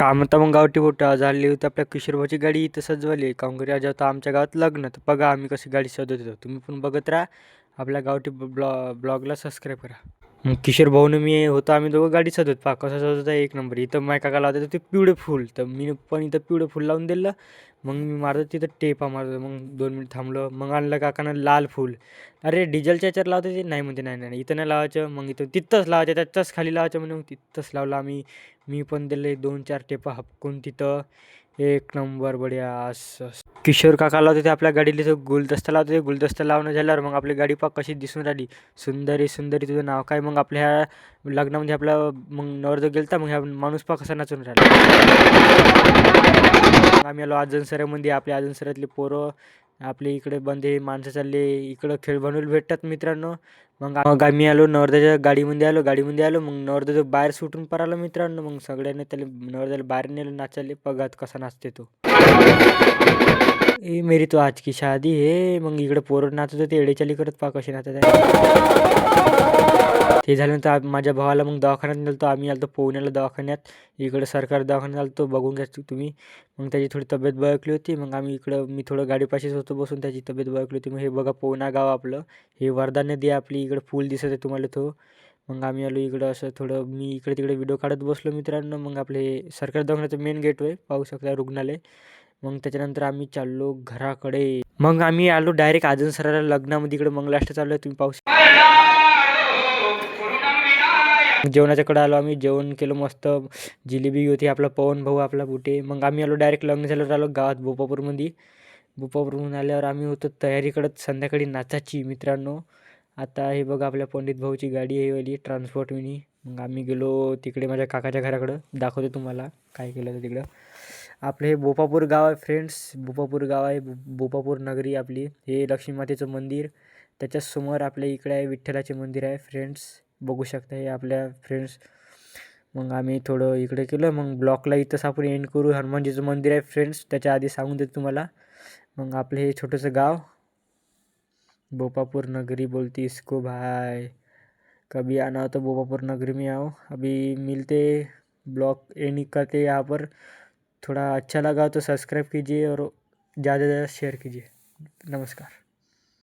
काम तर मग गावठी बोटं झाली होती. आपल्या किशोरभाची गाडी इथं सजवली आहे. घरी आज होतं आमच्या गावात लग्न तर बघा आम्ही कशी गाडी सजवत. होतो तुम्ही पण बघत राहा. आपल्या गावठी ब्लॉ ब्लॉगला सबस्क्राईब करा. मग किशोर भाऊनं मी होतो आम्ही दोघं गाडी सजवत. पा कसं सजवत होता एक नंबर. इथं माय काका लावत ते पिवळे फूल. तर मी पण इथं पिवळे फूल लावून दिलं. मग मी मारतो तिथं टेपा मारतो. मग दोन मिनिट थांबलो. मग आणलं काकानं लाल फूल. अरे डिझेलच्या याच्यावर लावते ते? नाही म्हणते नाही नाही इथं नाही लावायचं. मग इथं तिथंच लावायचं. त्याच्याच खाली लावायचं म्हणे मग तिथंच लावलं आम्ही. मी पण दिले दोन चार टेपा हपकून तिथं. एक नंबर बढिया असं किशोर काका लावते ते आपल्या गाडीला तो गुलदस्ता लावते ते गुलदस्ता लावणं झाल्यावर मग आपली गाडी पा कशी दिसून राहिली. सुंदरी सुंदरी तुझं नाव काय? मग आपल्या ह्या लग्नामध्ये आपला मग नवरदेव गेलता मग ह्या माणूस पा कसा नाचून राहिला. आम्ही आलो आजनसऱ्यामध्ये आपल्या आजनसऱ्यातले पोरं. आपले इकडे बंदे माणसं चालले इकडं खेळ बनवून भेटतात मित्रांनो. मग मग आम्ही आलो नवरदेच्या गाडीमध्ये आलो गाडीमध्ये आलो मग नवरदेव बाहेर सुटून पर आलो मित्रांनो. मग सगळ्यांनी त्याला नवरदेवाला बाहेर नेलं नाचायला पगात कसा नाचते तो. ए मेरी तो आज की शादी हे. मग इकडे पोरं नाचत होते एडेचाली करत पा कसे नाचत आहे ते झाल्यानंतर माझ्या भावाला मग दवाखान्यात नेलतो आम्ही आलतो पोहण्याला दवाखान्यात. इकडं सरकार दवाखान्यात आलतो. बघून घ्या तुम्ही. मग त्याची थोडी तब्येत बळकली होती. मग आम्ही इकडं मी थोडं गाडीपाशीच होतो बसून. त्याची तब्येत बळकली होती. मग हे बघा पोहणा गाव आपलं. हे वर्धा नदी आहे आपली. इकडं पूल दिसत आहे तुम्हाला तो. मग आम्ही आलो इकडं असं थोडं मी इकडे तिकडे व्हिडिओ काढत बसलो मित्रांनो. मग आपले सरकार दवाखान्याचं मेन गेट आहे पाहू शकता रुग्णालय. मग त्याच्यानंतर आम्ही चाललो घराकडे. मग आम्ही आलो डायरेक्ट अजून सराला लग्नामध्ये. इकडे मंगलाष्ट चालू आहे. तुम्ही पाहू शकता जेवणाच्याकडे आलो आम्ही जेवण केलं मस्त. जिलेबी होती आपला पवन भाऊ आपला बुटे. मग आम्ही आलो डायरेक्ट लग्न झाल्यावर आलो गावात बोपापूरमध्ये बोपापूरहून आल्यावर आम्ही होतो तयारी करत संध्याकाळी नाचाची मित्रांनो. आता हे बघा आपल्या पंडित भाऊची गाडी आहे वाली ट्रान्सपोर्ट मिनी मग आम्ही गेलो तिकडे माझ्या काकाच्या घराकडं. दाखवतो तुम्हाला काय केलं तर तिकडं. आपलं हे बोपापूर गाव आहे फ्रेंड्स बोपापूर गाव आहे बो बोपापूर नगरी आपली. हे लक्ष्मी मातेचं मंदिर. त्याच्यासमोर आपल्या इकडे आहे विठ्ठलाचे मंदिर आहे फ्रेंड्स बघू शकता हे आपल्या फ्रेंड्स मग आम्ही थोडं इकडे केलं मग ब्लॉकला इथंच आपण एंड करू. हनुमानजीचं मंदिर आहे फ्रेंड्स त्याच्या आधी सांगून देतो तुम्हाला. मग आपलं हे छोटंसं गाव. बोपापूर नगरी बोलती इसको भाई. कभी आना हो तो बोपापुर नगरी में आओ. अभी मिलते ब्लॉग एंड करते यहाँ पर. थोड़ा अच्छा लगा हो तो सब्सक्राइब कीजिए और ज़्यादा से ज़्यादा शेयर कीजिए. नमस्कार.